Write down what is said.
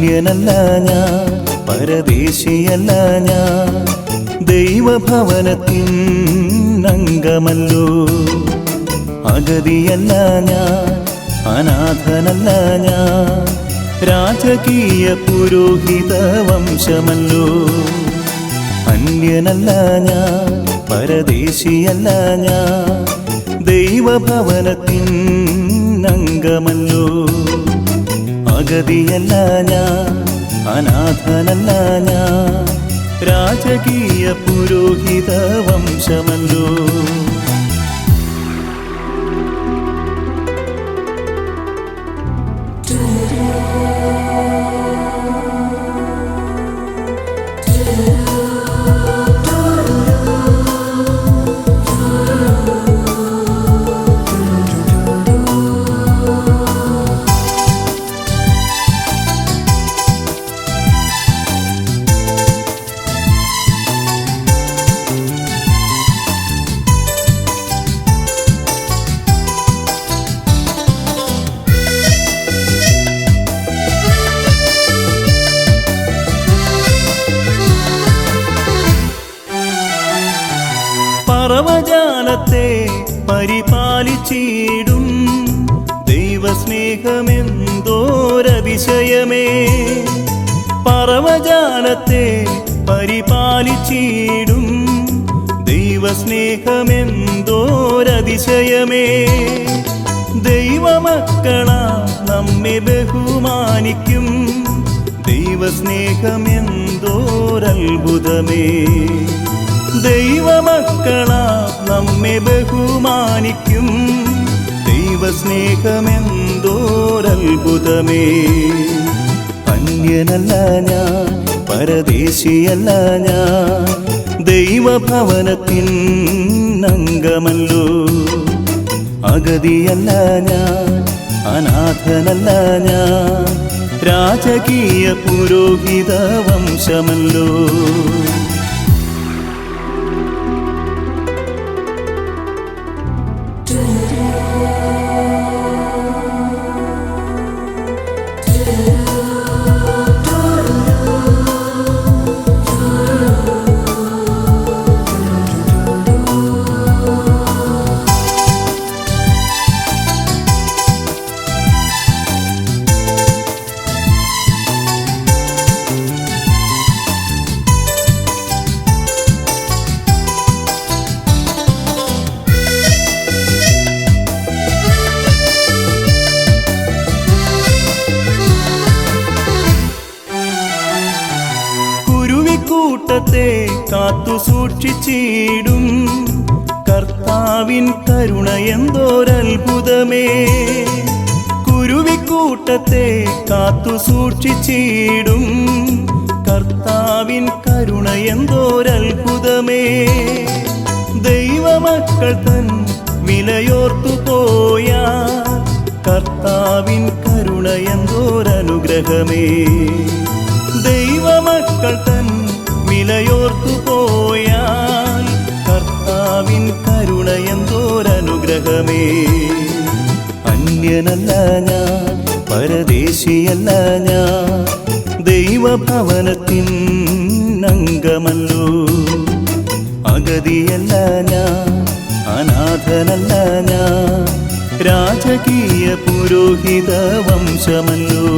അന്യനല്ല ഞാൻ പരദേശിയല്ല ഞാൻ. ദൈവഭവനത്തിൻ അംഗമല്ലോ. അഗതിയല്ല ഞാൻ അനാഥനല്ല ഞാൻ. രാജകീയ പുരോഹിത വംശമല്ലോ. അന്യനല്ല ഞാൻ പരദേശിയല്ല ഞാൻ. ദൈവഭവനത്തിൻ അംഗമല്ലോ. അഗതിയല്ല ഞാൻ അനാഥനല്ല ഞാൻ. രാജകീയ പുരോഹിത വംശമല്ലോ. പറവജാലത്തെ പരിപാലിച്ചിടും. ദൈവസ്നേഹമെന്തോരതിശയമേ. പറവജാലത്തെ പരിപാലിച്ചിടും. ദൈവസ്നേഹമെന്തോരതിശയമേ. ദൈവമക്കളാ നമ്മെ ബഹുമാനിക്കും. ദൈവസ്നേഹമെന്തോരത്ഭുതമേ. ദൈവമക്കളാ നമ്മെ ബഹുമാനിക്കും. ദൈവസ്നേഹമെന്തോരത്ഭുതമേ. അന്യനല്ല ഞാൻ പരദേശിയല്ല ഞാൻ. ദൈവഭവനത്തിൻ അംഗമല്ലോ. അഗതിയല്ല ഞാൻ അനാഥനല്ല ഞാൻ. രാജകീയ പുരോഹിത വംശമല്ലോ. കുരുവിക്കൂട്ടത്തെ കാത്തു സൂക്ഷിച്ചിടും. കർത്താവിൻ കരുണ എന്തോരത്ഭുതമേ. കുരുവിക്കൂട്ടത്തെ കാത്തു സൂക്ഷിച്ചിടും. കർത്താവിൻ കരുണ എന്തോരത്ഭുതമേ. ദൈവമക്കൾ തൻ വിലയോർത്തു പോയ കർത്താവിൻ കരുണ എന്തോരനുഗ്രഹമേ. ദൈവമക്കൾ തൻ വിലയോർത്തു പോയാൽ കർത്താവിൻ കരുണ എന്തോരനുഗ്രഹമേ അന്യനല്ല ഞാൻ പരദേശിയല്ല ഞാൻ ദൈവഭവനത്തിൻ അംഗമല്ലോ. അഗതിയല്ല ഞാൻ അനാഥനല്ല ഞാൻ രാജകീയ പുരോഹിത വംശമല്ലോ.